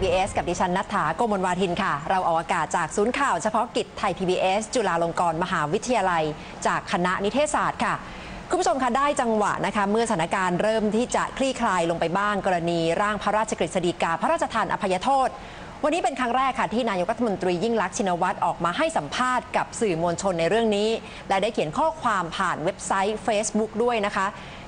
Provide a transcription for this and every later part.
PBS กับดิฉันนัฐาโกมลวาทินค่ะ เราออกอากาศจากศูนย์ข่าวเฉพาะกิจไทย PBS จุฬาลงกรณ์มหาวิทยาลัย จากคณะนิเทศศาสตร์ค่ะคุณผู้ชมคะได้จังหวะนะคะเมื่อสถานการณ์เริ่มที่จะคลี่คลายลงไปบ้างกรณีร่างพระราชกฤษฎีกา พระราชทานอภัยโทษ วันนี้เป็นครั้งแรกค่ะที่นายกรัฐมนตรียิ่งลักษณ์ชินวัตรออกมาให้สัมภาษณ์กับสื่อมวลชนในเรื่องนี้ และได้เขียนข้อความผ่านเว็บไซต์ Facebook ด้วยนะคะ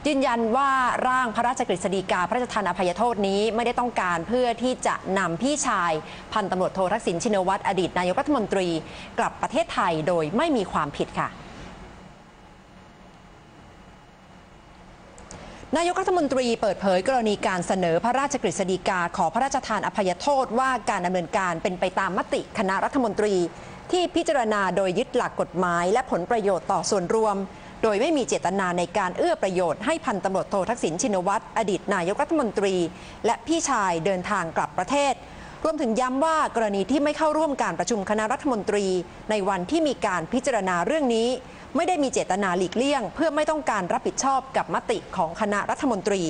ยืนยันว่าร่างพระราชกฤษฎีกาพระราชทานอภัยโทษนี้ไม่ได้ต้องการเพื่อที่จะนำพี่ชาย พันตำรวจโททักษิณชินวัตรอดีตนายกรัฐมนตรี กลับประเทศไทยโดยไม่มีความผิดค่ะนายกรัฐมนตรีเปิดเผยกรณีการเสนอพระราชกฤษฎีกาขอพระราชทานอภัยโทษว่าการดำเนินการเป็นไปตามมติคณะรัฐมนตรี ที่พิจารณาโดยยึดหลักกฎหมาย และผลประโยชน์ต่อส่วนรวม โดยไม่มีเจตนาในการเอื้อประโยชน์ให้พันตำรวจโททักษิณชินวัตรอดีตนายกรัฐมนตรี และพี่ชายเดินทางกลับประเทศ รวมถึงย้ำว่ากรณีที่ไม่เข้าร่วมการประชุมคณะรัฐมนตรี ในวันที่มีการพิจารณาเรื่องนี้ ไม่ได้มีเจตนาหลีกเลี่ยง เพื่อไม่ต้องการรับผิดชอบกับมติของคณะรัฐมนตรี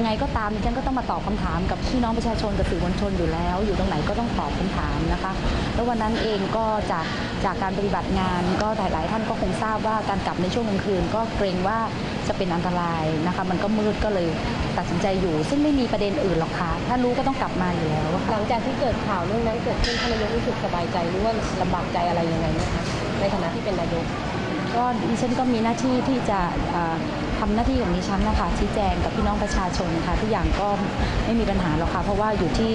ยังไงก็ตามดิฉันก็ต้องมาตอบคำถามกับพี่น้องประชาชนกับสื่อมวลชนอยู่แล้ว อยู่ตรงไหนก็ต้องตอบคำถามนะคะ แล้ววันนั้นเองก็จากจากการปฏิบัติงานก็หลาย ๆ ท่านก็คงทราบว่าการกลับในช่วงกลางคืน ก็เกรงว่าจะเป็นอันตรายนะคะ มันก็มืดก็เลยตัดสินใจอยู่ ซึ่งไม่มีประเด็นอื่นหรอกค่ะ ถ้ารู้ก็ต้องกลับมาอยู่แล้วอะหค่ะลังจากที่เกิดข่าวเรื่องนั้นเกิดขึ้นท่านนายกรู้สึกสบายใจหรือว่าลำบากใจอะไรยังไงไหมคะในฐานะที่เป็นนายกก็ดิฉันก็มีหน้าที่ที่จะเอ่อ ทำหน้าที่ของดิฉันนะคะชี้แจงกับพี่น้องประชาชนค่ะทุกอย่างก็ไม่มีปัญหาหรอกค่ะเพราะว่าอยู่ที่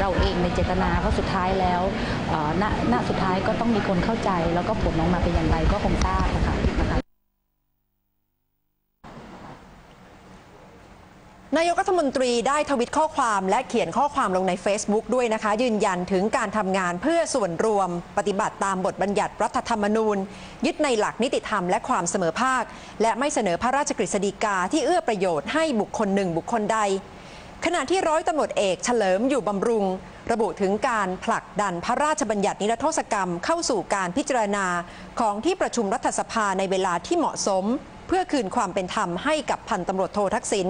เราเองในเจตนาเพราะสุดท้ายแล้วณณสุดท้ายก็ต้องมีคนเข้าใจ แล้วก็ผลออกมาเป็นอย่างไรก็คงทราบนะคะ นายกรัฐมนตรีได้ทวิตข้อความและเขียนข้อความลงใน Facebook ด้วยนะคะ ยืนยันถึงการทำงานเพื่อส่วนรวม ปฏิบัติตามบทบัญญัติรัฐธรรมนูญ ยึดในหลักนิติธรรมและความเสมอภาค และไม่เสนอพระราชกฤษฎีกาที่เอื้อประโยชน์ให้บุคคลหนึ่งบุคคลใด ขณะที่ร้อยตำรวจเอกเฉลิมอยู่บำรุง ระบุถึงการผลักดันพระราชบัญญัตินิรโทษกรรมเข้าสู่การพิจารณาของที่ประชุมรัฐสภาในเวลาที่เหมาะสม เพื่อคืนความเป็นธรรมให้กับพันตำรวจโททักษิณ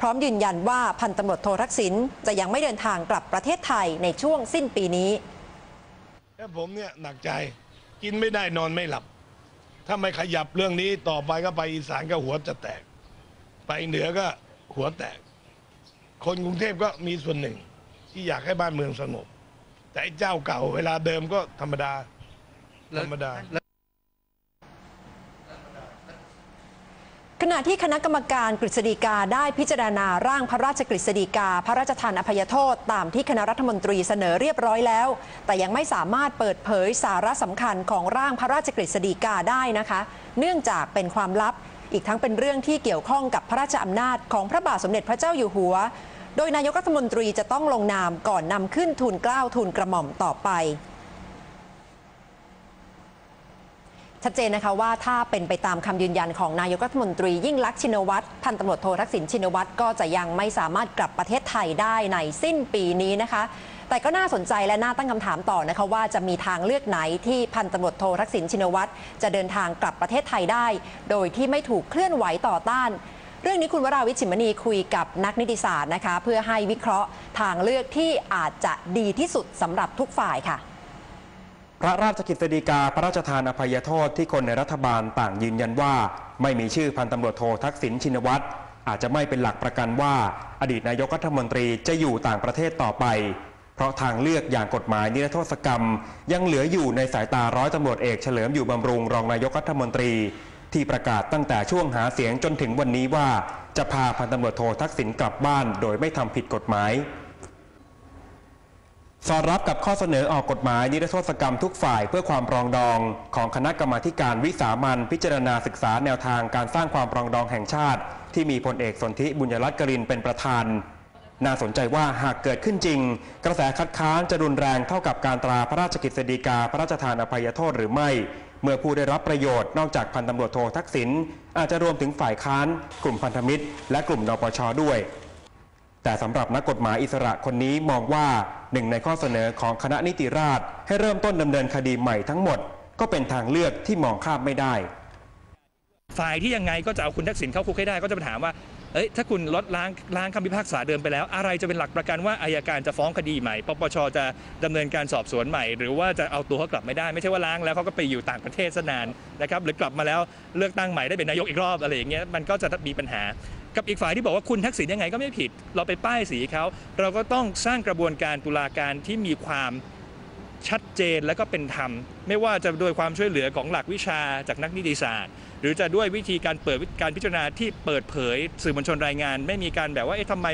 พร้อมยืนยันว่าพันตำรวจโททักษิณจะยังไม่เดินทางกลับประเทศไทยในช่วงสิ้นปีนี้แล้วผมเนี่ยหนักใจกินไม่ได้นอนไม่หลับ ถ้าไม่ขยับเรื่องนี้ต่อไปก็ไปอีสานก็หัวจะแตก ไปเหนือก็หัวแตก คนกรุงเทพก็มีส่วนหนึ่ง ที่อยากให้บ้านเมืองสงบ แต่เจ้าเก่าเวลาเดิมก็ธรรมดาธรรมดา ขณะที่คณะกรรมการกฤษฎีกาได้พิจารณาร่างพระราชกฤษฎีกา พระราชทานอภัยโทษ ตามที่คณะรัฐมนตรีเสนอเรียบร้อยแล้ว แต่ยังไม่สามารถเปิดเผยสาระสำคัญของร่างพระราชกฤษฎีกาได้นะคะ เนื่องจากเป็นความลับ อีกทั้งเป็นเรื่องที่เกี่ยวข้องกับพระราชอำนาจของพระบาทสมเด็จพระเจ้าอยู่หัว โดยนายกรัฐมนตรีจะต้องลงนามก่อนนำขึ้นทูลเกล้าทูลกระหม่อมต่อไป ชัดเจนนะคะว่าถ้าเป็นไปตามคำยืนยันของนายกรัฐมนตรียิ่งลักษณ์ชินวัตรพันตำรวจโททักษิณชินวัตรก็จะยังไม่สามารถกลับประเทศไทยได้ในสิ้นปีนี้นะคะ แต่ก็น่าสนใจและน่าตั้งคำถามต่อนะคะว่าจะมีทางเลือกไหนที่พันตำรวจโททักษิณชินวัตรจะเดินทางกลับประเทศไทยได้ โดยที่ไม่ถูกเคลื่อนไหวต่อต้านเรื่องนี้คุณวราวิชิมณีคุยกับนักนิติศาสตร์นะคะ เพื่อให้วิเคราะห์ทางเลือกที่อาจจะดีที่สุดสำหรับทุกฝ่ายค่ะ พระราชกฤษฎีกาพระราชทานอภัยโทษที่คนในรัฐบาลต่างยืนยันว่า ไม่มีชื่อพันตำรวจโททักษิณชินวัตรอาจจะไม่เป็นหลักประกันว่า อดีตนายกรัฐมนตรีจะอยู่ต่างประเทศต่อไป เพราะทางเลือกอย่างกฎหมายนิรโทษกรรม ยังเหลืออยู่ในสายตาร้อยตำรวจเอกเฉลิมอยู่บำรุงรองนายกรัฐมนตรี ที่ประกาศตั้งแต่ช่วงหาเสียงจนถึงวันนี้ว่า จะพาพันตำรวจโททักษิณกลับบ้าน โดยไม่ทำผิดกฎหมาย สอดรับกับข้อเสนอออกกฎหมายนิรโทษกรรมทุกฝ่ายเพื่อความปรองดองของคณะกรรมาการวิสามันพิจารณาศึกษาแนวทางการสร้างความปรองดองแห่งชาติ ที่มีพลเอกสนธิบุญยรัตน์กรินเป็นประธาน น่าสนใจว่าหากเกิดขึ้นจริง กระแสคัดค้านจะรุนแรงเท่ากับการตราพระราชกฤษฎีกา พระราชทานอภัยโทษหรือไม่ เมื่อผู้ได้รับประโยชน์นอกจากพันตำรวจโททักษิณอาจจะรวมถึงฝ่ายค้าน กลุ่มพันธมิตร และกลุ่มนปชด้วย แต่สำหรับนักกฎหมายอิสระคนนี้มองว่า หนึ่งในข้อเสนอของคณะนิติราษฎร์ให้เริ่มต้นดำเนินคดีใหม่ทั้งหมด ก็เป็นทางเลือกที่มองข้ามไม่ได้ ฝ่ายที่ยังไงก็จะเอาคุณทักษิณเข้าคุกให้ได้ก็จะมาถามว่าเอ้ยถ้าคุณลดล้างล้างคำพิพากษาเดิมไปแล้ว อะไรจะเป็นหลักประกันว่าอายการจะฟ้องคดีใหม่ ปปชจะดำเนินการสอบสวนใหม่ หรือว่าจะเอาตัวเขากลับไม่ได้ ไม่ใช่ว่าล้างแล้วเขาก็ไปอยู่ต่างประเทศซะนานนะครับหรือกลับมาแล้วเลือกตั้งใหม่ได้เป็นนายกอีกรอบอะไรอย่างเงี้ยมันก็จะมีปัญหา กับอีกฝ่ายที่บอกว่าคุณทักษิณยังไงก็ไม่ผิด เราไปป้ายสีเขาเราก็ต้องสร้างกระบวนการตุลาการที่มีความชัดเจนและก็เป็นธรรม ไม่ว่าจะโดยความช่วยเหลือของหลักวิชาจากนักนิติศาสตร์ หรือจะด้วยวิธีการเปิดการพิจารณาที่เปิดเผย สื่อมวลชนรายงาน ไม่มีการแบบว่าเอ๊ะทำไม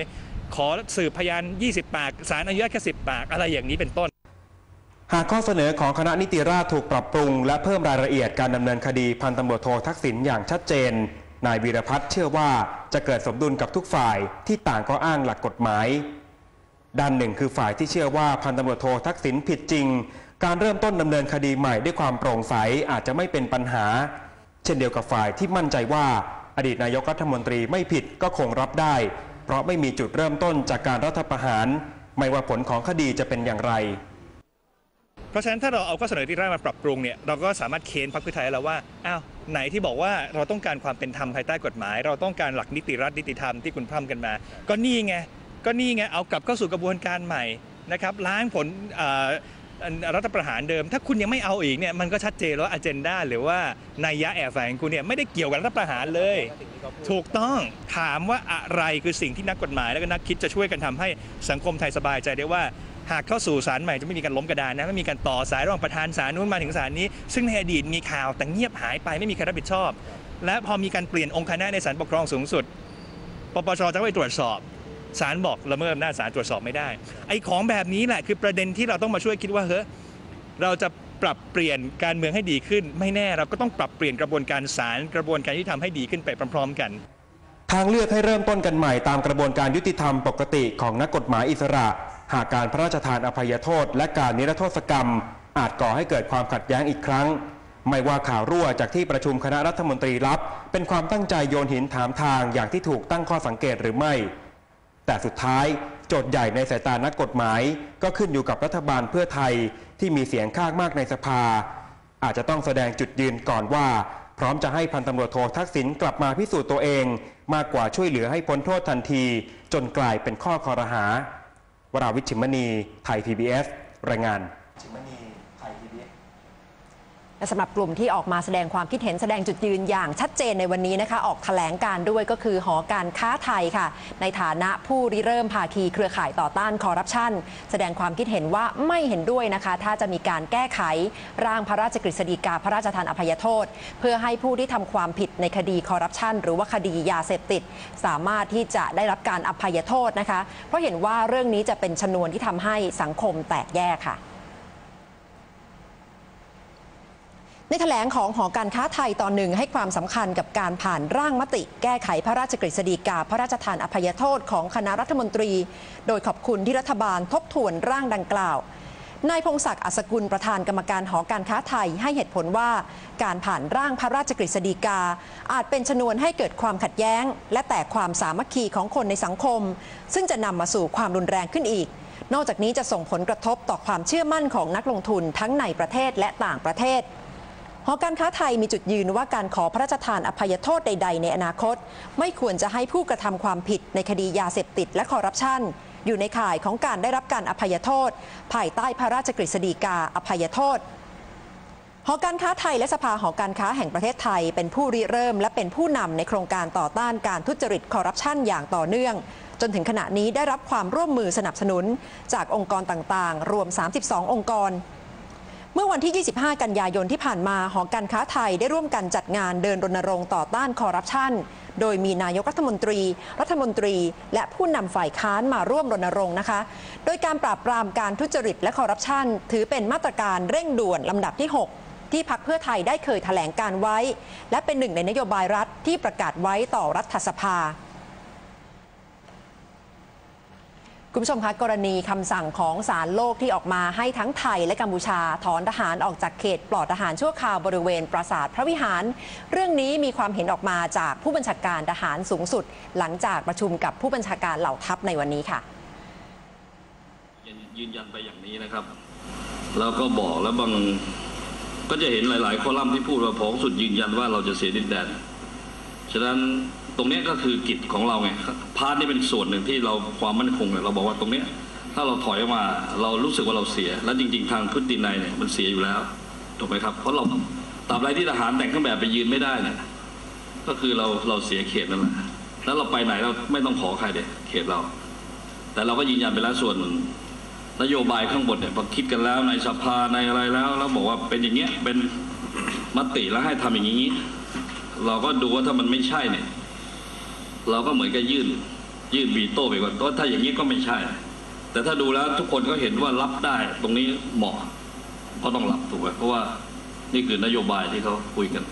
ขอสืบพยาน 20 ปากสารอนุญาตแค่10 ปากอะไรอย่างนี้เป็นต้น หากข้อเสนอของคณะนิติราษฎร์ถูกปรับปรุง และเพิ่มรายละเอียดการดำเนินคดีพันตำรวจโททักษิณอย่างชัดเจน นายวีรพัฒน์เชื่อว่าจะเกิดสมดุลกับทุกฝ่ายที่ต่างก็อ้างหลักกฎหมายด้านหนึ่งคือฝ่ายที่เชื่อว่าพันตำรวจโททักษิณผิดจริง การเริ่มต้นดำเนินคดีใหม่ด้วยความโปร่งใสอาจจะไม่เป็นปัญหา เช่นเดียวกับฝ่ายที่มั่นใจว่าอดีตนายกรัฐมนตรีไม่ผิดก็คงรับได้ เพราะไม่มีจุดเริ่มต้นจากการรัฐประหาร ไม่ว่าผลของคดีจะเป็นอย่างไร เพราะฉะนั้นถ้าเราเอาข้อเสนอที่ร่างมาปรับปรุงเนี่ยเราก็สามารถเค้นพรรคเพื่อไทยแล้วว่าอ้าวไหนที่บอกว่าเราต้องการความเป็นธรรมภายใต้กฎหมาย เราต้องการหลักนิติรัฐนิติธรรมที่คุณพร่ำกันมา ก็นี่ไงก็นี่ไงเอากลับเข้าสู่กระบวนการใหม่นะครับล้างผลรัฐประหารเดิม ถ้าคุณยังไม่เอาอีกเนี่ยมันก็ชัดเจนแล้วอ g e n d a หรือว่านัยยะแอบแฝงของคุณเนี่ยไม่ได้เกี่ยวกับรัฐประหารเลย ถูกต้องถามว่าอะไรคือสิ่งที่นักกฎหมาย และก็นักคิดจะช่วยกันทำให้สังคมไทยสบายใจได้ว่า หากเข้าสู่ศาลใหม่จะไม่มีการล้มกระดานนะไม่มีการต่อสายระหว่างประธานศาลนู้นมาถึงศาลนี้ ซึ่งในอดีตมีข่าวแต่เงียบหายไปไม่มีใครรับผิดชอบ และพอมีการเปลี่ยนองค์คณะในศาลปกครองสูงสุดปปชจะไปตรวจสอบศาลบอกละเมิดอำนาจศาลตรวจสอบไม่ได้ ไอ้ของแบบนี้แหละคือประเด็นที่เราต้องมาช่วยคิดว่าเฮ้ยเราจะปรับเปลี่ยนการเมืองให้ดีขึ้น ไม่แน่เราก็ต้องปรับเปลี่ยนกระบวนการศาลกระบวนการที่ทำให้ดีขึ้นไปพร้อม ๆ กัน ทางเลือกให้เริ่มต้นกันใหม่ตามกระบวนการยุติธรรมปกติของนักกฎหมายอิสระ หากการพระราชทานอภัยโทษ และการนิรโทษกรรม อาจก่อให้เกิดความขัดแย้งอีกครั้ง ไม่ว่าข่าวรั่วจากที่ประชุมคณะรัฐมนตรีรับ เป็นความตั้งใจโยนหินถามทางอย่างที่ถูกตั้งข้อสังเกตหรือไม่ แต่สุดท้ายโจทย์ใหญ่ในสายตานักกฎหมาย ก็ขึ้นอยู่กับรัฐบาลเพื่อไทยที่มีเสียงข้างมากในสภา อาจจะต้องแสดงจุดยืนก่อนว่า พร้อมจะให้พันตำรวจโททักษิณกลับมาพิสูจน์ตัวเอง มากกว่าช่วยเหลือให้พ้นโทษทันที จนกลายเป็นข้อคอรหา วราวิชิมณี ไทย PBS รายงาน และสำหรับกลุ่มที่ออกมาแสดงความคิดเห็นแสดงจุดยืนอย่างชัดเจนในวันนี้นะคะ ออกแถลงการด้วยก็คือหอการค้าไทยค่ะ ในฐานะผู้ริเริ่มภาคีเครือข่ายต่อต้านคอร์รัปชันแสดงความคิดเห็นว่าไม่เห็นด้วยนะคะ ถ้าจะมีการแก้ไขร่างพระราชกฤษฎีกาพระราชทานอภัยโทษ เพื่อให้ผู้ที่ทำความผิดในคดีคอร์รัปชันหรือว่าคดียาเสพติด สามารถที่จะได้รับการอภัยโทษนะคะ เพราะเห็นว่าเรื่องนี้จะเป็นชนวนที่ทำให้สังคมแตกแยกค่ะ ในแถลงของหอการค้าไทยตอนหนึ่งให้ความสำคัญกับการผ่านร่างมติ แก้ไขพระราชกฤษฎีกา พระราชทานอภัยโทษของคณะรัฐมนตรี โดยขอบคุณที่รัฐบาลทบทวนร่างดังกล่าวนายพงศักดิ์อัศกุลประธานกรรมการหอการค้าไทยให้เหตุผลว่า การผ่านร่างพระราชกฤษฎีกา อาจเป็นชนวนให้เกิดความขัดแย้ง และแตกความสามัคคีของคนในสังคม ซึ่งจะนำมาสู่ความรุนแรงขึ้นอีก นอกจากนี้จะส่งผลกระทบต่อความเชื่อมั่นของนักลงทุนทั้งในประเทศและต่างประเทศ หอการค้าไทยมีจุดยืนว่าการขอพระราชทานอภัยโทษใด ๆ ในอนาคต ไม่ควรจะให้ผู้กระทำความผิดในคดียาเสพติดและคอร์รัปชันอยู่ในข่ายของการได้รับการอภัยโทษ ภายใต้พระราชกฤษฎีกาอภัยโทษหอการค้าไทยและสภาหอการค้าแห่งประเทศไทย เป็นผู้ริเริ่ม และเป็นผู้นำในโครงการต่อต้านการทุจริตคอร์รัปชันอย่างต่อเนื่อง จนถึงขณะนี้ได้รับความร่วมมือสนับสนุน จากองค์กรต่างๆ รวม 32 องค์กร เมื่อวันที่ 25 กันยายนที่ผ่านมา หอการค้าไทยได้ร่วมกันจัดงานเดินรณรงค์ต่อต้านคอร์รัปชัน โดยมีนายกรัฐมนตรี รัฐมนตรี และผู้นำฝ่ายค้านมาร่วมรณรงค์นะคะ โดยการปราบปรามการทุจริตและคอร์รัปชัน ถือเป็นมาตรการเร่งด่วนลำดับที่ 6ที่พักเพื่อไทยได้เคยแถลงการไว้ และเป็นหนึ่งในนโยบายรัฐที่ประกาศไว้ต่อรัฐสภา คุณผู้ชมคะกรณีคำสั่งของศาลโลกที่ออกมาให้ทั้งไทยและกัมพูชาถอนทหารออกจากเขตปลอดทหารชั่วคราวบริเวณปราสาทพระวิหาร เรื่องนี้มีความเห็นออกมาจากผู้บัญชาการทหารสูงสุด หลังจากประชุมกับผู้บัญชาการเหล่าทัพในวันนี้ค่ะ ยืนยืนยันไปอย่างนี้นะครับ แล้วก็บอกแล้วบางก็จะเห็นหลาย ๆ คอลัมน์ที่พูดว่าผองสุดยืนยันว่าเราจะเสียดินแดนฉะนั้น รงนี้ก็คือกิจของเราไงพาร์ทนี่เป็นส่วนหนึ่งที่เราความมั่นคงเนี่ยเราบอกว่าตรงเนี้ยถ้าเราถอยออกมาเรารู้สึกว่าเราเสีย และจริง ๆ ทางพฤตินัยเนี่ยมันเสียอยู่แล้วถูกไหมครับ เพราะเราตราบใดที่ทหารแต่งเครื่องแบบไปยืนไม่ได้เนี่ยก็คือเราเราเสียเขตนั่นแหละแล้วเราไปไหนเราไม่ต้องขอใครเด็เขตเรา แต่เราก็ยืนยันไปแล้วส่วนหนึ่งนโยบายข้างบนเนี่ยพอคิดกันแล้วในสภาในอะไรแล้วแล้วบอกว่าเป็นอย่างเงี้ยเป็นมติแล้วให้ทำอย่างนี้ เราก็ดูว่าถ้ามันไม่ใช่เนี่ย เราก็เหมือนกับยื่น ยื่นวีโต้ไปก่อนเพราะถ้าอย่างนี้ก็ไม่ใช่ แต่ถ้าดูแล้วทุกคนก็เห็นว่ารับได้ตรงนี้เหมาะ ก็ต้องรับถูกไหมเพราะว่านี่คือนโยบายที่เขาคุยกัน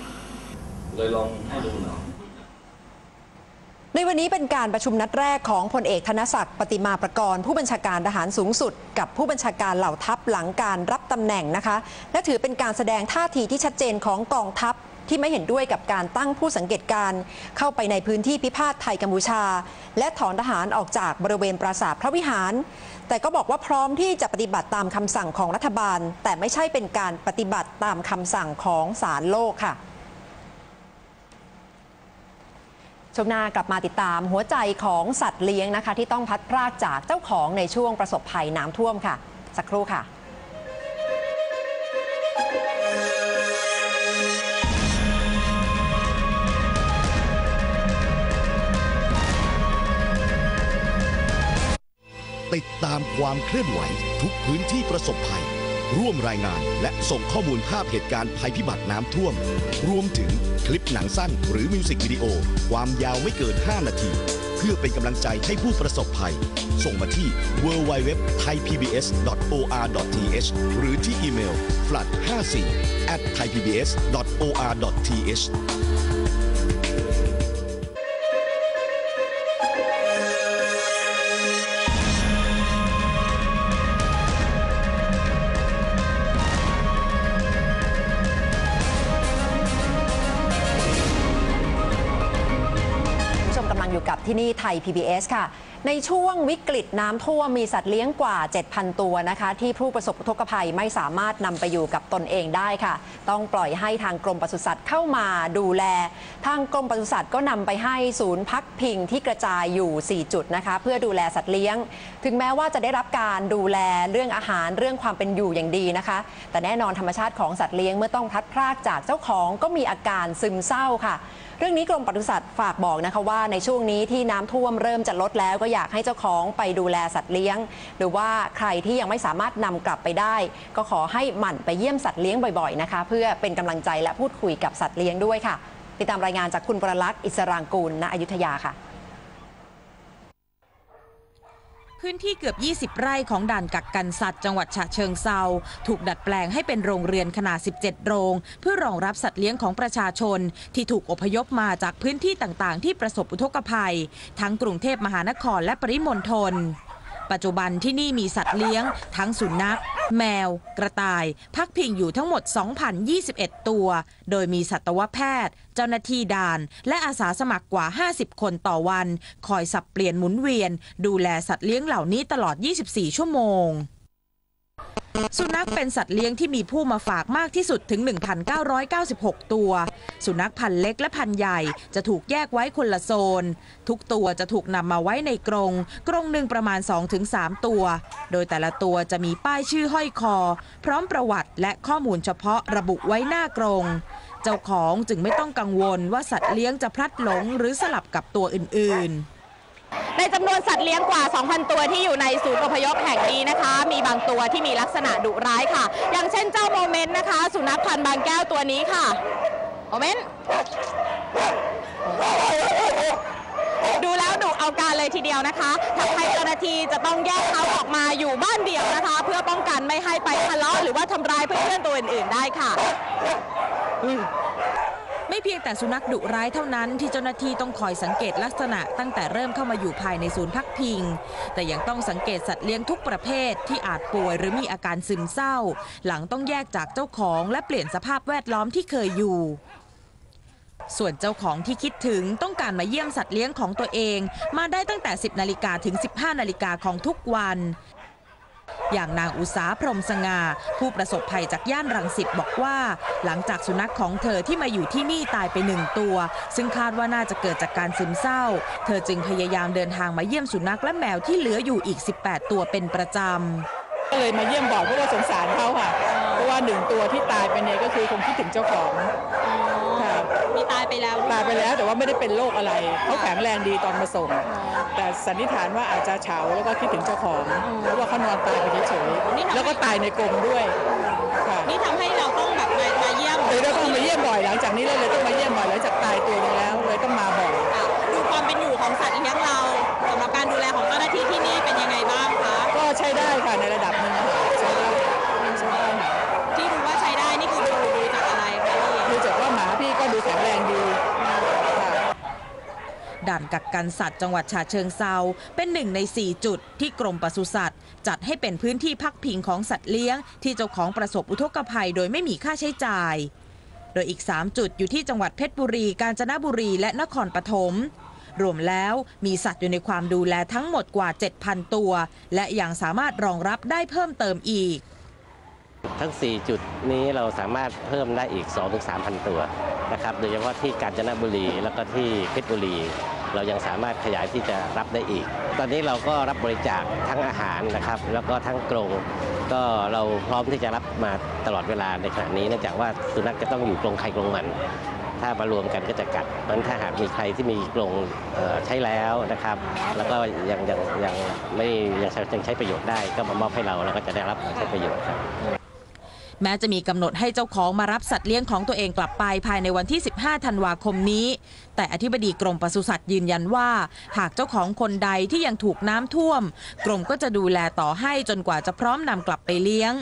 เลยลองให้ดูหน่อยในวันนี้เป็นการประชุมนัดแรกของพลเอกธนศักดิ์ปฏิมาประกรณ์ผู้บัญชาการทหารสูงสุด กับผู้บัญชาการเหล่าทัพหลังการรับตำแหน่งนะคะ และถือเป็นการแสดงท่าทีที่ชัดเจนของกองทัพ ที่ไม่เห็นด้วยกับการตั้งผู้สังเกตการ์เข้าไปในพื้นที่พิพาทไทยกัมพูชา และถอนทหารออกจากบริเวณปราสาทพระวิหาร แต่ก็บอกว่าพร้อมที่จะปฏิบัติตามคำสั่งของรัฐบาล แต่ไม่ใช่เป็นการปฏิบัติตามคำสั่งของศาลโลกค่ะช่วงหน้ากลับมาติดตามหัวใจของสัตว์เลี้ยงนะคะ ที่ต้องพัดพรากจากเจ้าของในช่วงประสบภัยน้ำท่วมค่ะ สักครู่ค่ะ ติดตามความเคลื่อนไหว ทุกพื้นที่ประสบภัย ร่วมรายงานและส่งข้อมูลภาพเหตุการณ์ภัยพิบัติน้ำท่วม รวมถึงคลิปหนังสั้นหรือมิวสิกวิดีโอ ความยาวไม่เกิน 5 นาที เพื่อเป็นกำลังใจให้ผู้ประสบภัย ส่งมาที่ www.thaipbs.or.th หรือที่อีเมล flood54 at thaipbs.or.th กับ ที่นี่ไทย PBS ค่ะ ในช่วงวิกฤตน้ำท่วมมีสัตว์เลี้ยงกว่า 7,000 ตัวนะคะ ที่ผู้ประสบอุทกภัยไม่สามารถนำไปอยู่กับตนเองได้ค่ะ ต้องปล่อยให้ทางกรมปศุสัตว์เข้ามาดูแล ทางกรมปศุสัตว์ก็นำไปให้ศูนย์พักพิงที่กระจายอยู่ 4 จุดนะคะ เพื่อดูแลสัตว์เลี้ยง ถึงแม้ว่าจะได้รับการดูแลเรื่องอาหารเรื่องความเป็นอยู่อย่างดีนะคะ แต่แน่นอนธรรมชาติของสัตว์เลี้ยงเมื่อต้องพัดพรากจากเจ้าของก็มีอาการซึมเศร้าค่ะ เรื่องนี้กรมปศุสัตว์ฝากบอกนะคะว่าในช่วงนี้ที่น้ำท่วมเริ่มจะลดแล้วก็อยากให้เจ้าของไปดูแลสัตว์เลี้ยง หรือว่าใครที่ยังไม่สามารถนำกลับไปได้ ก็ขอให้หมั่นไปเยี่ยมสัตว์เลี้ยงบ่อยๆนะคะ เพื่อเป็นกำลังใจและพูดคุยกับสัตว์เลี้ยงด้วยค่ะ ติดตามรายงานจากคุณประลักษณ์อิสรางกูลณอยุธยาค่ะ พื้นที่เกือบ 20 ไร่ของด่านกักกันสัตว์จังหวัดฉะเชิงเซาถูกดัดแปลงให้เป็นโรงเรือนขนาด 17 โรง เพื่อรองรับสัตว์เลี้ยงของประชาชน ที่ถูกอพยพมาจากพื้นที่ต่างๆ ที่ประสบอุทกภัย ทั้งกรุงเทพมหานครและปริมณฑล ปัจจุบันที่นี่มีสัตว์เลี้ยง ทั้งสุนัข แมว กระต่าย พักพิงอยู่ทั้งหมด 2,021 ตัว โดยมีสัตวแพทย์ เจ้าหน้าที่ด่าน และอาสาสมัครกว่า 50 คนต่อวัน คอยสับเปลี่ยนหมุนเวียน ดูแลสัตว์เลี้ยงเหล่านี้ตลอด 24 ชั่วโมง สุนัขเป็นสัตว์เลี้ยงที่มีผู้มาฝากมากที่สุดถึง 1,996 ตัว สุนัขพันธุ์เล็กและพันธุ์ใหญ่จะถูกแยกไว้คนละโซน ทุกตัวจะถูกนำมาไว้ในกรง กรงหนึ่งประมาณ 2-3 ตัว โดยแต่ละตัวจะมีป้ายชื่อห้อยคอ พร้อมประวัติและข้อมูลเฉพาะระบุไว้หน้ากรงเจ้าของจึงไม่ต้องกังวลว่าสัตว์เลี้ยงจะพลัดหลงหรือสลับกับตัวอื่นๆ ในจำนวนสัตว์เลี้ยงกว่า 2,000 ตัวที่อยู่ในศูนย์อพยพแห่งนี้นะคะ มีบางตัวที่มีลักษณะดุร้ายค่ะ อย่างเช่นเจ้าโมเมนต์นะคะ สุนัขพันธุ์บางแก้วตัวนี้ค่ะ โมเมนต์ดูแล้วดุเอาการเลยทีเดียวนะคะทำให้เจ้าหน้าที่จะต้องแยกเขาออกมาอยู่บ้านเดียวนะคะ เพื่อป้องกันไม่ให้ไปทะเลาะหรือว่าทำร้ายเพื่อนๆตัวอื่นๆได้ค่ะ ไม่เพียงแต่สุนัขดุร้ายเท่านั้นที่เจ้าหน้าที่ต้องคอยสังเกตลักษณะตั้งแต่เริ่มเข้ามาอยู่ภายในศูนย์พักพิง แต่ยังต้องสังเกตสัตว์เลี้ยงทุกประเภทที่อาจป่วยหรือมีอาการซึมเศร้า หลังต้องแยกจากเจ้าของและเปลี่ยนสภาพแวดล้อมที่เคยอยู่ ส่วนเจ้าของที่คิดถึงต้องการมาเยี่ยมสัตว์เลี้ยงของตัวเอง มาได้ตั้งแต่ 10นาฬิกาถึง 15นาฬิกาของทุกวัน อย่างนางอุษาพรมสงาผู้ประสบภัยจากย่านรังสิตบอกว่า หลังจากสุนัขของเธอที่มาอยู่ที่นี่ตายไปหนึ่งตัว ซึ่งคาดว่าน่าจะเกิดจากการซึมเศร้า เธอจึงพยายามเดินทางมาเยี่ยมสุนัขและแมวที่เหลืออยู่อีก 18 ตัวเป็นประจำก็เลยมาเยี่ยมบอยเพราะว่าสงสารเขาค่ะ เพราะว่าหนึ่งตัวที่ตายไปเนี่ยก็คือคงคิดถึงเจ้าของ ตายไปแล้วตายไปแล้วแต่ว่าไม่ได้เป็นโรคอะไรเขาแข็งแรงดีตอนมาส่ง แต่สันนิษฐานว่าอาจจะเฉาแล้วก็คิดถึงเจ้าของเพราะว่าเขานอนตายไปเฉยๆแล้วก็ตายในกรงด้วยค่ะนี่ทำให้เราต้องแบบมามาเยี่ยมเลยเราต้องมาเยี่ยมบ่อยหลังจากนี้เราเลยต้องมาเยี่ยมบ่อยหลังจากตายตัวหนึงแล้วเลยต้องมาบ่อยค่ะดูความเป็นอยู่ของสัตว์เลี้ยงเราสำหรับการดูแลของเจ้าหน้าที่ที่นี่เป็นยังไงบ้างคะก็ใช้ได้ค่ะในระดับหนึ่งค่ะใช้ได้ใช้ได้ค่ะ ที่รู้ว่าใช้ได้นี่คือดูดูจากอะไรคะพี่ ดูจากว่าหมาพี่ก็ดูแข็งแรงดีค่ะ ด่านกักกันสัตว์จังหวัดฉะเชิงเซาเป็นหนึ่งใน 4 จุดที่กรมปศุสัตว์ จัดให้เป็นพื้นที่พักพิงของสัตว์เลี้ยง ที่เจ้าของประสบอุทกภัยโดยไม่มีค่าใช้จ่าย โดยอีก 3 จุดอยู่ที่จังหวัดเพชรบุรี กาญจนบุรี และนครปฐมรวมแล้วมีสัตว์อยู่ในความดูแลทั้งหมดกว่า 7,000 ตัว และยังสามารถรองรับได้เพิ่มเติมอีก ทั้ง 4 จุดนี้เราสามารถเพิ่มได้อีก 2-3,000 ตัวนะครับ โดยเฉพาะที่กาญจนบุรี แล้วก็ที่เพชรบุรี เรายังสามารถขยายที่จะรับได้อีก ตอนนี้เราก็รับบริจาคทั้งอาหารนะครับ แล้วก็ทั้งกรงก็เราพร้อมที่จะรับมาตลอดเวลาในขณะนี้เนื่องจากว่าสุนัขจะต้องอยู่กรงใครกรงมัน ถ้ามารวมกันก็จะกัดเพราะฉะนั้นถ้าหากมีใครที่มีกรงใช้แล้วนะครับ แล้วก็ยังยังยังไม่ยังใช้ประโยชน์ได้ก็มามอบให้เราเราก็จะได้รับใช้ประโยชน์ครับ แม้จะมีกำหนดให้เจ้าของมารับสัตว์เลี้ยงของตัวเองกลับไปภายในวันที่ 15 ธันวาคมนี้ แต่อธิบดีกรมปศุสัตว์ยืนยันว่า หากเจ้าของคนใดที่ยังถูกน้ำท่วม กรมก็จะดูแลต่อให้จนกว่าจะพร้อมนำกลับไปเลี้ยง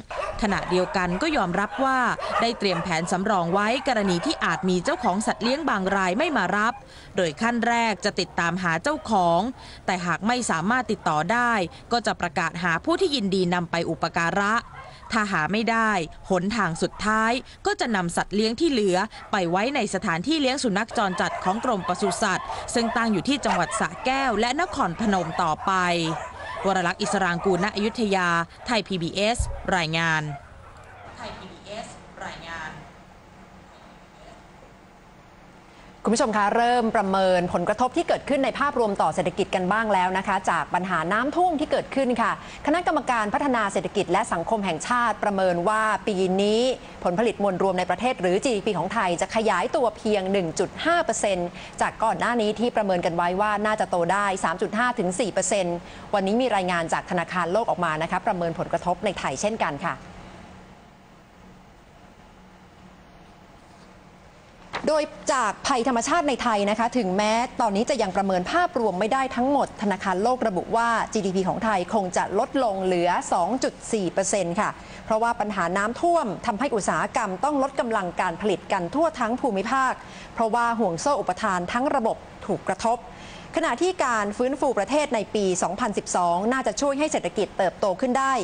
ขณะเดียวกันก็ยอมรับว่าได้เตรียมแผนสำรองไว้กรณีที่อาจมีเจ้าของสัตว์เลี้ยงบางรายไม่มารับ โดยขั้นแรกจะติดตามหาเจ้าของ แต่หากไม่สามารถติดต่อได้ ก็จะประกาศหาผู้ที่ยินดีนำไปอุปการะ ถ้าหาไม่ได้หนทางสุดท้ายก็จะนำสัตว์เลี้ยงที่เหลือ ไปไว้ในสถานที่เลี้ยงสุนัขจรจัดของกรมปศุสัตว์ ซึ่งตั้งอยู่ที่จังหวัดสระแก้วและนครพนมต่อไป วรลักษณ์อิสรางกูลณอยุธยา ไทย PBS รายงาน ไทย PBS รายงาน คุณผู้ชมคะเริ่มประเมินผลกระทบที่เกิดขึ้นในภาพรวมต่อเศรษฐกิจกันบ้างแล้วนะคะ จากปัญหาน้ำท่วมที่เกิดขึ้นค่ะ คณะกรรมการพัฒนาเศรษฐกิจและสังคมแห่งชาติประเมินว่าปีนี้ผลผลิตมวลรวมในประเทศหรือ GDP ของไทยจะขยายตัวเพียง 1.5%จากก่อนหน้านี้ที่ประเมินกันไว้ว่าน่าจะโตได้ 3.5ถึง4%วันนี้มีรายงานจากธนาคารโลกออกมานะคะประเมินผลกระทบในไทยเช่นกันค่ะ โดยจากภัยธรรมชาติในไทยนะคะ ถึงแม้ตอนนี้จะยังประเมินภาพรวมไม่ได้ทั้งหมด ธนาคารโลกระบุว่า GDP ของไทยคงจะลดลงเหลือ 2.4%ค่ะ เพราะว่าปัญหาน้ำท่วมทำให้อุตสาหกรรมต้องลดกำลังการผลิตกันทั่วทั้งภูมิภาค เพราะว่าห่วงโซ่อุปทานทั้งระบบถูกกระทบ ขณะที่การฟื้นฟูประเทศในปี 2012 น่าจะช่วยให้เศรษฐกิจเติบโตขึ้นได้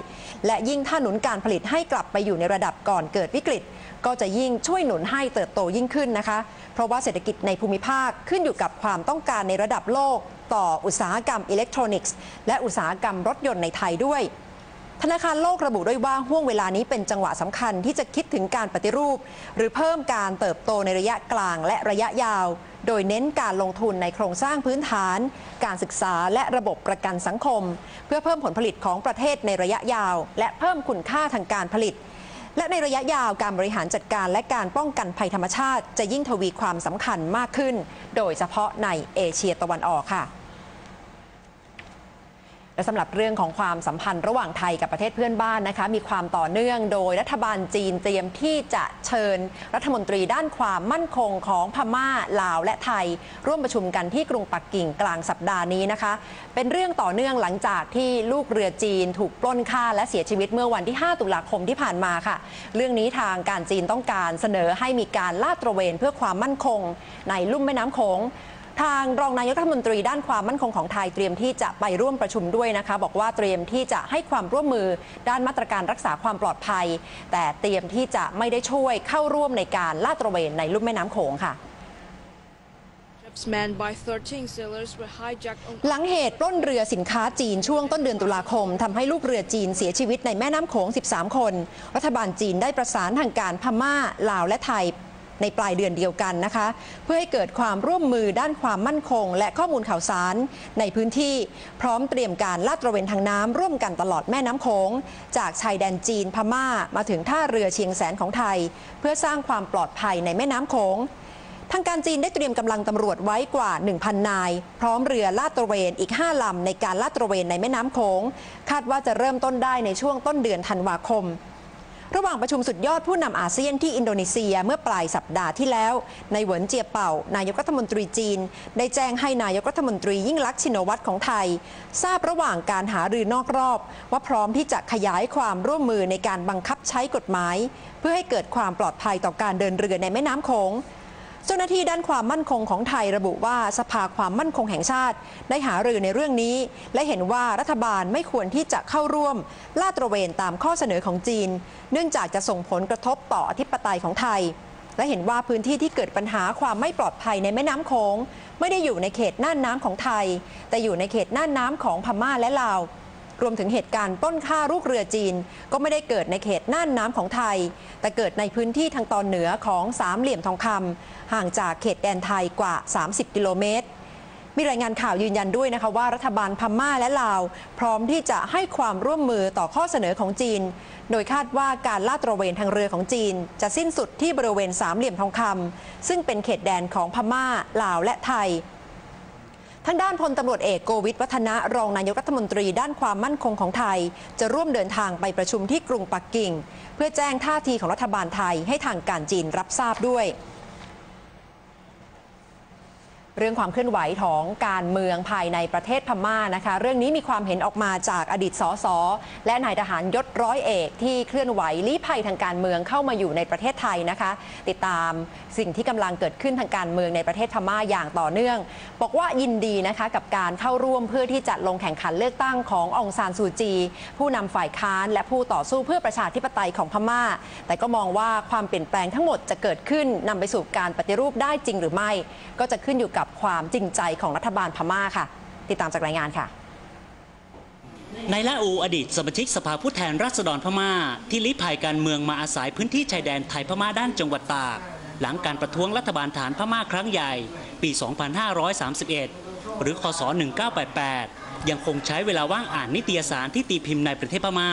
และยิ่งถ้าหนุนการผลิตให้กลับไปอยู่ในระดับก่อนเกิดวิกฤต ก็จะยิ่งช่วยหนุนให้เติบโตยิ่งขึ้นนะคะ เพราะว่าเศรษฐกิจในภูมิภาคขึ้นอยู่กับความต้องการในระดับโลก ต่ออุตสาหกรรมอิเล็กทรอนิกส์และอุตสาหกรรมรถยนต์ในไทยด้วยธนาคารโลกระบุด้วยว่าห่วงเวลานี้เป็นจังหวะสำคัญที่จะคิดถึงการปฏิรูป หรือเพิ่มการเติบโตในระยะกลางและระยะยาว โดยเน้นการลงทุนในโครงสร้างพื้นฐาน การศึกษาและระบบประกันสังคม เพื่อเพิ่มผลผลิตของประเทศในระยะยาว และเพิ่มคุณค่าทางการผลิต และในระยะยาวการบริหารจัดการและการป้องกันภัยธรรมชาติ จะยิ่งทวีความสำคัญมากขึ้น โดยเฉพาะในเอเชียตะวันออกค่ะ และสำหรับเรื่องของความสัมพันธ์ระหว่างไทยกับประเทศเพื่อนบ้านนะคะมีความต่อเนื่องโดยรัฐบาลจีนเตรียมที่จะเชิญรัฐมนตรีด้านความมั่นคงของพม่าลาวและไทย ร่วมประชุมกันที่กรุงปักกิ่งกลางสัปดาห์นี้นะคะ เป็นเรื่องต่อเนื่องหลังจากที่ลูกเรือจีนถูกปล้นฆ่าและเสียชีวิตเมื่อวันที่ 5 ตุลาคมที่ผ่านมาค่ะ เรื่องนี้ทางการจีนต้องการเสนอให้มีการลาดตระเวนเพื่อความมั่นคง ในลุ่มแม่น้ำโขง ทางรองนายกรัฐมนตรีด้านความมั่นคงของไทยเตรียมที่จะไปร่วมประชุมด้วยนะคะ บอกว่าเตรียมที่จะให้ความร่วมมือด้านมาตรการรักษาความปลอดภัย แต่เตรียมที่จะไม่ได้ช่วยเข้าร่วมในการลาดตระเวนในลุ่มแม่น้ำโขงค่ะ manned by 13 sailors were hijacked on หลังเหตุปล้นเรือสินค้าจีนช่วงต้นเดือนตุลาคมทำให้ลูกเรือจีนเสียชีวิตในแม่น้ำโขง 13 คน รัฐบาลจีนได้ประสานทางการพม่าลาวและไทย ในปลายเดือนเดียวกันนะคะ เพื่อให้เกิดความร่วมมือด้านความมั่นคง และข้อมูลข่าวสาร ในพื้นที่พร้อมเตรียมการลาดตระเวนทางน้ำร่วมกันตลอดแม่น้ำโขงจากชายแดนจีนพม่ามาถึงท่าเรือเชียงแสนของไทย เพื่อสร้างความปลอดภัยในแม่น้ำโขงทางการจีนได้เตรียมกำลังตำรวจไว้กว่า 1,000 นาย พร้อมเรือลาดตระเวนอีก 5 ลำในการลาดตระเวนในแม่น้ำโขงคาดว่าจะเริ่มต้นได้ในช่วงต้นเดือนธันวาคม ระหว่างประชุมสุดยอดผู้นำอาเซียนที่อินโดนีเซียเมื่อปลายสัปดาห์ที่แล้วนายหวนเจียเป่า นายกรัฐมนตรีจีน ได้แจ้งให้นายกรัฐมนตรียิ่งลักษณ์ชินวัตรของไทย ทราบระหว่างการหารือนอกรอบ ว่าพร้อมที่จะขยายความร่วมมือในการบังคับใช้กฎหมาย เพื่อให้เกิดความปลอดภัยต่อการเดินเรือในแม่น้ำโขง เจ้าหน้าที่ด้านความมั่นคงของไทยระบุว่าสภาความมั่นคงแห่งชาติ ได้หารือในเรื่องนี้ และเห็นว่ารัฐบาลไม่ควรที่จะเข้าร่วม ลาดตระเวนตามข้อเสนอของจีน เนื่องจากจะส่งผลกระทบต่ออธิปไตยของไทย และเห็นว่าพื้นที่ที่เกิดปัญหาความไม่ปลอดภัยในแม่น้ำโขงไม่ได้อยู่ในเขตน่านน้ำของไทย แต่อยู่ในเขตน่านน้ำของพม่าและลาว รวมถึงเหตุการณ์ปล้นฆ่าลูกเรือจีน ก็ไม่ได้เกิดในเขตน่านน้ำของไทย แต่เกิดในพื้นที่ทางตอนเหนือของสามเหลี่ยมทองคำห่างจากเขตแดนไทยกว่า 30 กิโลเมตรมีรายงานข่าวยืนยันด้วยนะคะว่ารัฐบาลพม่าและลาว พร้อมที่จะให้ความร่วมมือต่อข้อเสนอของจีน โดยคาดว่าการลาดตระเวนทางเรือของจีน จะสิ้นสุดที่บริเวณสามเหลี่ยมทองคำซึ่งเป็นเขตแดนของพม่าลาวและไทย ทางด้านพลตำรวจเอกโกวิทวัฒนะรองนายกรัฐมนตรีด้านความมั่นคงของไทย จะร่วมเดินทางไปประชุมที่กรุงปักกิ่ง เพื่อแจ้งท่าทีของรัฐบาลไทยให้ทางการจีนรับทราบด้วย เรื่องความเคลื่อนไหวของการเมืองภายในประเทศพม่านะคะ เรื่องนี้มีความเห็นออกมาจากอดีตสสและนายทหารยศร้อยเอกที่เคลื่อนไหวลี้ภัยทางการเมืองเข้ามาอยู่ในประเทศไทยนะคะ ติดตามสิ่งที่กำลังเกิดขึ้นทางการเมืองในประเทศพม่าอย่างต่อเนื่อง บอกว่ายินดีนะคะกับการเข้าร่วมเพื่อที่จะลงแข่งขันเลือกตั้งขององซานซูจี ผู้นำฝ่ายค้านและผู้ต่อสู้เพื่อประชาธิปไตยของพม่า แต่ก็มองว่าความเปลี่ยนแปลงทั้งหมดจะเกิดขึ้นนำไปสู่การปฏิรูปได้จริงหรือไม่ ก็จะขึ้นอยู่กับับความจริงใจของรัฐบาลพม่าค่ะ ติดตามจากรายงานค่ะนายละอูอดีตสมาชิกสภาผู้แทนราษฎรพม่า ที่ลี้ภัยการเมืองมาอาศัยพื้นที่ชายแดนไทยพม่าด้านจังหวัดตาก หลังการประท้วงรัฐบาลฐานพม่าครั้งใหญ่ ปี 2531 หรือคศ 1988 ยังคงใช้เวลาว่างอ่านนิตยสารที่ตีพิมพ์ในประเทศพม่า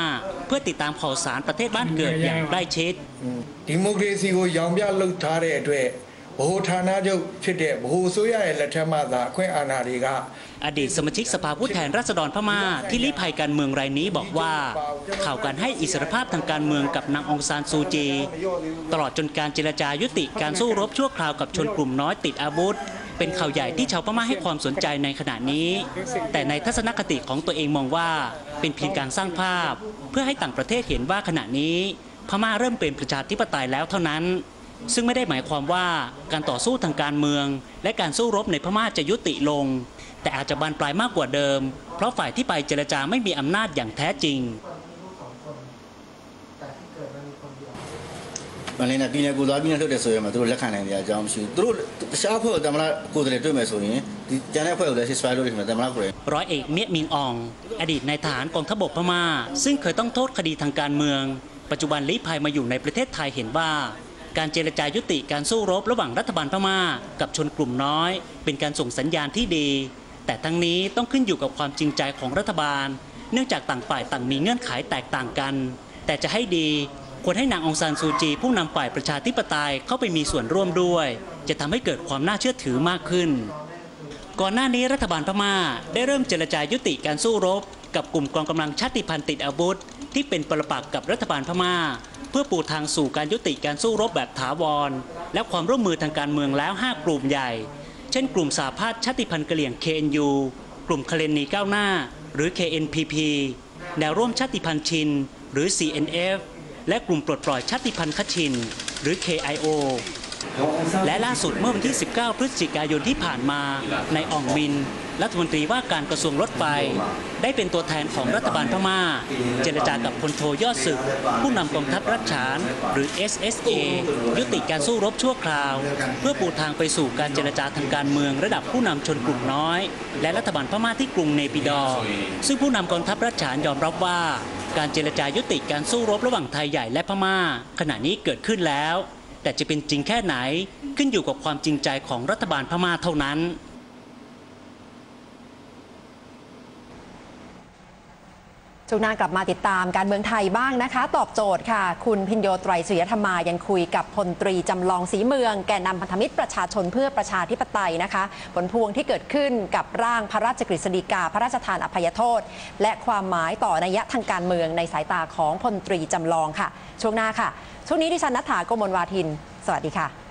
เพื่อติดตามข่าวสารประเทศบ้านเกิดอย่างใกล้ชิดดิโมคราซีโกยอมยาลุกทาเรด้วย โอ้านะยกผิดเดโอ้สุยาและธรรมะาควอานาดีกะอดีตสมาชิกสภาผู้แทนราษฎรพม่าที่ลี้ภัยการเมืองรายนี้บอกว่า ข่าวการให้อิสรภาพทางการเมืองกับนางองซานซูจี ตลอดจนการเจรจายุติการสู้รบชั่วคราวกับชนกลุ่มน้อยติดอาวุธ เป็นข่าวใหญ่ที่ชาวพม่าให้ความสนใจในขณะนี้ แต่ในทัศนคติของตัวเองมองว่า เป็นเพียงการสร้างภาพ เพื่อให้ต่างประเทศเห็นว่าขณะนี้ พม่าเริ่มเป็นประชาธิปไตยแล้วเท่านั้น ซึ่งไม่ได้หมายความว่าการต่อสู้ทางการเมือง และการสู้รบในพม่าจะยุติลง แต่อาจจะบานปลายมากกว่าเดิม เพราะฝ่ายที่ไปเจรจาไม่มีอำนาจอย่างแท้จริง မလေးနဲ့ပြည်နယ်ကိုသွားပြည်နယ်ထုတ်တယ်ဆိုရင်မှသူတို့လက်ခံနိုင်တဲ့အကြောင်းမရှိဘူးသူတို့တခြားဖွဲ့ကိုတမလားကိုယ်တည်းတွေ့မယ်ဆိုရင်ဒီကျန်တဲ့ဖွဲ့ကိုလည်း ceasefire လုပ်တယ်ခင်ဗျတမလားကိုယ် ร้อยเอกเมียมิงออง อดีตนายทหารกองทัพบกพม่า ซึ่งเคยต้องโทษคดีทางการเมือง ปัจจุบันลี้ภัยมาอยู่ในประเทศไทยเห็นว่า การเจรจายุติการสู้รบระหว่างรัฐบาลพม่า กับชนกลุ่มน้อย เป็นการส่งสัญญาณที่ดี แต่ทั้งนี้ต้องขึ้นอยู่กับความจริงใจของรัฐบาล เนื่องจากต่างฝ่ายต่างมีเงื่อนไขแตกต่างกัน แต่จะให้ดีควรให้นางองซานซูจี ผู้นำฝ่ายประชาธิปไตยเข้าไปมีส่วนร่วมด้วย จะทำให้เกิดความน่าเชื่อถือมากขึ้น ก่อนหน้านี้รัฐบาลพม่าได้เริ่มเจรจายุติการสู้รบ กับกลุ่มกองกำลังชาติพันธุ์ติดอาวุธ ที่เป็นปรปักษ์กับรัฐบาลพม่า เพื่อปูทางสู่การยุติการสู้รบแบบถาวร และความร่วมมือทางการเมืองแล้ว 5 กลุ่มใหญ่ เช่น กลุ่มสาพาธชาติพันธุ์กะเหรี่ยง KNU กลุ่มคเลนีก้าวหน้า หรือ KNPP แนวร่วมชาติพันธุ์ชิน หรือ CNF และกลุ่มปลดปล่อยชาติพันธุ์คชิน หรือ KIO และล่าสุดเมื่อวันที่ 19 พฤศจิกายนที่ผ่านมา ในอ่องมิน รัฐมนตรีว่าการกระทรวงรถไฟ ได้เป็นตัวแทนของรัฐบาลพม่า เจรจากับพลโทยอดศึก ผู้นำกองทัพรัฐฉาน หรือ SSA ยุติการสู้รบชั่วคราว เพื่อปูทางไปสู่การเจรจาทางการเมืองระดับผู้นำชนกลุ่มน้อย และรัฐบาลพม่าที่กรุงเนปิดอ ซึ่งผู้นำกองทัพรัฐฉานยอมรับว่าการเจรจายุติการสู้รบระหว่างไทยใหญ่และพม่า ขณะนี้เกิดขึ้นแล้ว แต่จะเป็นจริงแค่ไหน ขึ้นอยู่กับความจริงใจของรัฐบาลพม่าเท่านั้น ช่วงหน้ากลับมาติดตามการเมืองไทยบ้างนะคะ ตอบโจทย์ค่ะ คุณพินโยไตรสุยธรรมายังคุยกับพลตรีจำลองสีเมือง แก่นำพันธมิตรประชาชนเพื่อประชาธิปไตยนะคะ ผลพวงที่เกิดขึ้นกับร่างพระราชกฤษฎีกา พระราชทานอภัยโทษ และความหมายต่อนัยยะทางการเมืองในสายตาของพลตรีจำลองค่ะ ช่วงหน้าค่ะ ช่วงนี้ดิฉันนัฐาโกมลวาทิน สวัสดีค่ะ